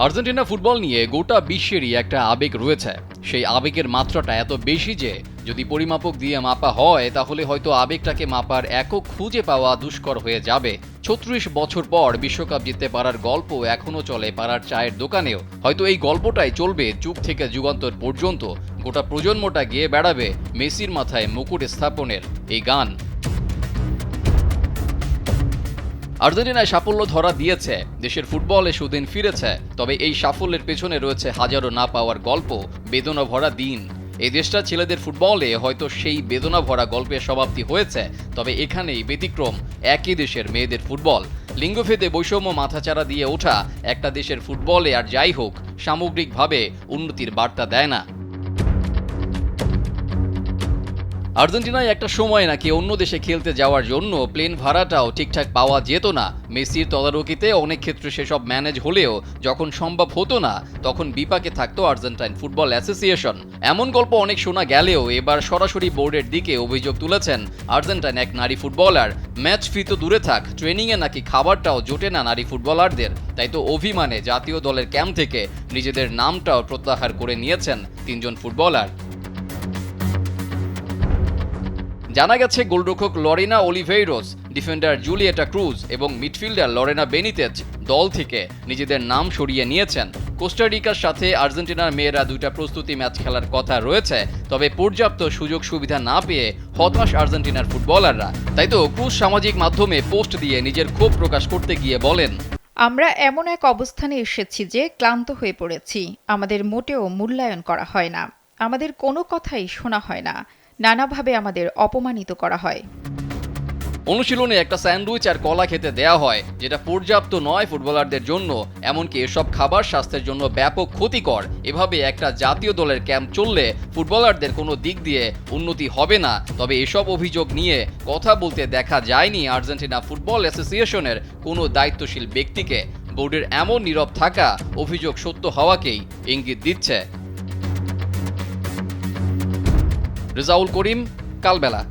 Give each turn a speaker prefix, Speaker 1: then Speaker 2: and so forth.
Speaker 1: Argentina football নিয়ে গোটা বিশ্বেরই একটা আবেগ রয়েছে। সেই আবেগের মাত্রাটা এত বেশি যে, যদি পরিমাপক দিয়ে মাপা হয়, তাহলে হয়তো আবেগটাকে মাপার একক খুঁজে পাওয়া দুষ্কর হয়ে যাবে। ছত্রিশ বছর পর বিশ্বকাপ জিততে পারার গল্প এখনও চলে পাড়ার চায়ের দোকানেও। হয়তো এই গল্পটাই চলবে যুগ থেকে যুগান্তর পর্যন্ত। গোটা প্রজন্মটা গিয়ে বেড়াবে মেসির মাথায় মুকুট স্থাপনের এই গান। আর্জেন্টিনায় সাফল্য ধরা দিয়েছে। দেশের ফুটবলে সুদিন ফিরেছে। তবে এই সাফল্যের পেছনে রয়েছে হাজারো না পাওয়ার গল্প, বেদনা ভরা দিন। এই দেশটা ছেলেদের ফুটবলে হয়তো সেই বেদনা ভরা গল্পের সমাপ্তি হয়েছে, তবে এখানেই ব্যতিক্রম, একই দেশের মেয়েদের ফুটবল। লিঙ্গভেদে বৈষম্য মাথাচাড়া দিয়ে ওঠা একটা দেশের ফুটবলে আর যাই হোক, সামগ্রিকভাবে উন্নতির বার্তা দেয় না। আর্জেন্টিনায় একটা সময় নাকি অন্য দেশে খেলতে যাওয়ার জন্য প্লেন ভাড়াটাও ঠিকঠাক পাওয়া যেত না। মেসির তদারকিতে অনেক ক্ষেত্রে সেসব ম্যানেজ হলেও যখন সম্ভব হতো না, তখন বিপাকে থাকতো আর্জেন্টাইন ফুটবল অ্যাসোসিয়েশন। এমন গল্প অনেক শোনা গেলেও এবার সরাসরি বোর্ডের দিকে অভিযোগ তুলেছেন আর্জেন্টাইন এক নারী ফুটবলার। ম্যাচ ফি তো দূরে থাক, ট্রেনিংয়ে নাকি খাবারটাও জোটে না নারী ফুটবলারদের। তাই তো অভিমানে জাতীয় দলের ক্যাম্প থেকে নিজেদের নামটাও প্রত্যাহার করে নিয়েছেন তিনজন ফুটবলার। জানা গেছে, গোলরক্ষক Lorena Oliveros, defender Julieta Cruz এবং মিডফিল্ডার লরেনা বেনিতেজ দল থেকে নিজেদের নাম সরিয়ে নিয়েছেন। কোস্টারিকার সাথে আর্জেন্টিনার মেয়েরা দুইটা প্রস্তুতি ম্যাচ খেলার কথা রয়েছে, তবে পর্যাপ্ত সুযোগ সুবিধা না পেয়ে হতাশ আর্জেন্টিনার ফুটবলাররা। তাই তো ক্রুজ সামাজিক মাধ্যমে পোস্ট দিয়ে নিজের ক্ষোভ প্রকাশ করতে গিয়ে বলেন,
Speaker 2: আমরা এমন এক অবস্থানে এসেছি যে ক্লান্ত হয়ে পড়েছি। আমাদের মোটেও মূল্যায়ন করা হয় না। আমাদের কোনো কথাই শোনা হয় না। নানাভাবে আমাদের অপমানিত করা হয়।
Speaker 1: অনুশীলনে একটা স্যান্ডউইচ আর কলা খেতে দেয়া হয়, যেটা পর্যাপ্ত নয় ফুটবলারদের জন্য, এমনকি এসব খাবার স্বাস্থ্যের জন্য ব্যাপক ক্ষতিকর। এভাবে একটা জাতীয় দলের ক্যাম্প চললে ফুটবলারদের কোনো দিক দিয়ে উন্নতি হবে না। তবে এসব অভিযোগ নিয়ে কথা বলতে দেখা যায়নি আর্জেন্টিনা ফুটবল অ্যাসোসিয়েশনের কোনো দায়িত্বশীল ব্যক্তিকে। বোর্ডের এমন নীরব থাকা অভিযোগ সত্য হওয়াকেই ইঙ্গিত দিচ্ছে। রেজাউল করিম কালবেলা।